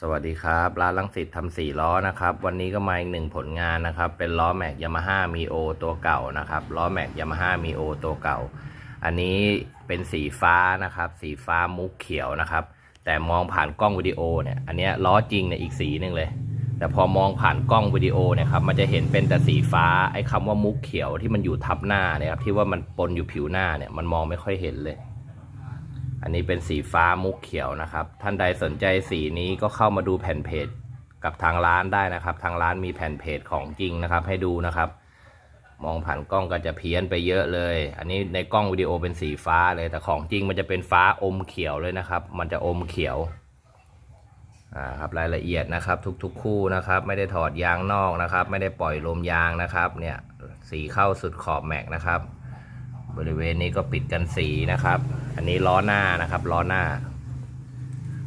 สวัสดีครับร้านลังสิตทำสี่ล้อนะครับ วันนี้ก็มาอีกหนึ่งผลงานนะครับ เป็นล้อแม็กยามาฮ่ามีโอตัวเก่านะครับล้อแม็กยามาฮ่ามีโอตัวเก่า อันนี้เป็นสีฟ้านะครับ สีฟ้ามุกเขียวนะครับ แต่มองผ่านกล้องวิดีโอเนี่ยอันนี้ล้อจริงเนี่ยอีกสีหนึ่งเลย แต่พอมองผ่านกล้องวิดีโอเนี่ยครับมันจะเห็นเป็นแต่สีฟ้าไอ้คำว่ามุกเขียวที่มันอยู่ทับหน้าเนี่ยครับที่ว่ามันปนอยู่ผิวหน้าเนี่ยมันมองไม่ค่อยเห็นเลย อันนี้เป็นสีฟ้ามุกเขียวนะครับ ท่านใดสนใจสีนี้ก็เข้ามาดูแผ่นเพจกับทางร้านได้นะครับ ทางร้านมีแผ่นเพจของจริงนะครับ ให้ดูนะครับ มองผ่านกล้องก็จะเพี้ยนไปเยอะเลย อันนี้ในกล้องวิดีโอเป็นสีฟ้าเลย แต่ของจริงมันจะเป็นฟ้าอมเขียวเลยนะครับ มันจะอมเขียวอ่าครับรายละเอียดนะครับ ทุกๆ คู่นะครับ ไม่ได้ถอดยางนอกนะครับ ไม่ได้ปล่อยลมยางนะครับ เนี่ยสีเข้าสุดขอบแม็กนะครับ บริเวณนี้ก็ปิดกันสีนะครับ อันนี้ล้อหน้านะครับล้อหน้า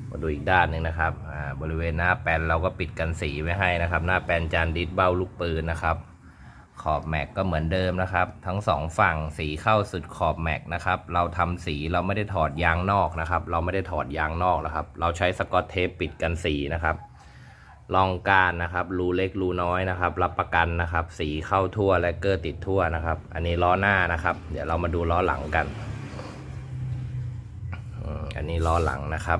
มาดูอีกด้านหนึ่งนะครับอ่าบริเวณหน้าแปนเราก็ปิดกันสีไว้ให้นะครับ หน้าแปนจานดิสเบ้าลูกปืนนะครับ ขอบแม็กก็เหมือนเดิมนะครับ ทั้งสองฝั่งสีเข้าสุดขอบแม็กนะครับ เราทำสีเราไม่ได้ถอดยางนอกนะครับ เราไม่ได้ถอดยางนอกนะครับ เราใช้สกอตเทปปิดกันสีนะครับ รองการนะครับ รูเล็กรูน้อยนะครับ รับประกันนะครับ สีเข้าทั่วและเกอร์ติดทั่วนะครับ อันนี้ล้อหน้านะครับ เดี๋ยวเรามาดูล้อหลังกัน อันนี้ล้อหลังนะครับ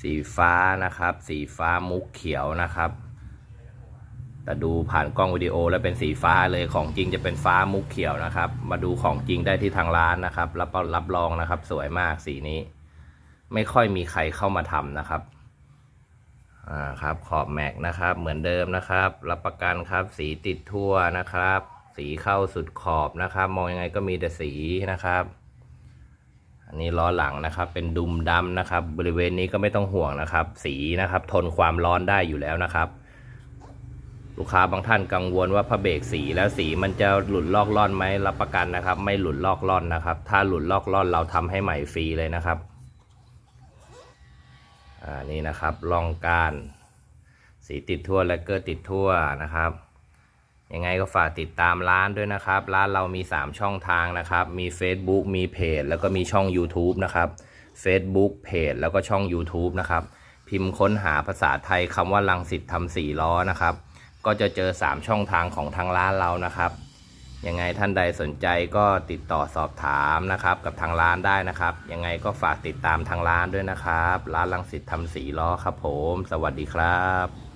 สีฟ้านะครับ สีฟ้ามุกเขียวนะครับ แต่ดูผ่านกล้องวิดีโอแล้วเป็นสีฟ้าเลยของจริงจะเป็นฟ้ามุกเขียวนะครับ มาดูของจริงได้ที่ทางร้านนะครับ รับรับรองนะครับ สวยมากสีนี้ ไม่ค่อยมีใครเข้ามาทำนะครับ อ่าครับขอบแม็กนะครับ เหมือนเดิมนะครับ รับประกันครับ สีติดทั่วนะครับ สีเข้าสุดขอบนะครับ มองยังไงก็มีแต่สีนะครับ อันนี้ล้อหลังนะครับ เป็นดุมดำนะครับ บริเวณนี้ก็ไม่ต้องห่วงนะครับ สีนะครับ ทนความร้อนได้อยู่แล้วนะครับ ลูกค้าบางท่านกังวลว่าพระเบรกสีแล้วสีมันจะหลุดลอกล่อนไหมรับประกันนะครับ ไม่หลุดลอกล่อนนะครับ ถ้าหลุดลอกล่อนเราทำให้ใหม่ฟรีเลยนะครับ อ่านี่นะครับลองการสีติดทั่วและเกอร์ติดทั่วนะครับ ยังไงก็ฝากติดตามร้านด้วยนะครับ ร้านเรามี 3 ช่องทางนะครับ มี Facebook มีเพจ แล้วก็มีช่อง YouTube นะครับ Facebook เพจแล้วก็ช่อง YouTube นะครับ พิมพ์ค้นหาภาษาไทยคำว่าลังสิตทำสี่ล้อนะครับ ก็จะเจอ 3 ช่องทางของทางร้านเรานะครับ ยังไงท่านใดสนใจก็ติดต่อสอบถามนะครับ กับทางร้านได้นะครับ ยังไงก็ฝากติดตามทางร้านด้วยนะครับ ร้านลังสิตทำสีล้อครับผม สวัสดีครับ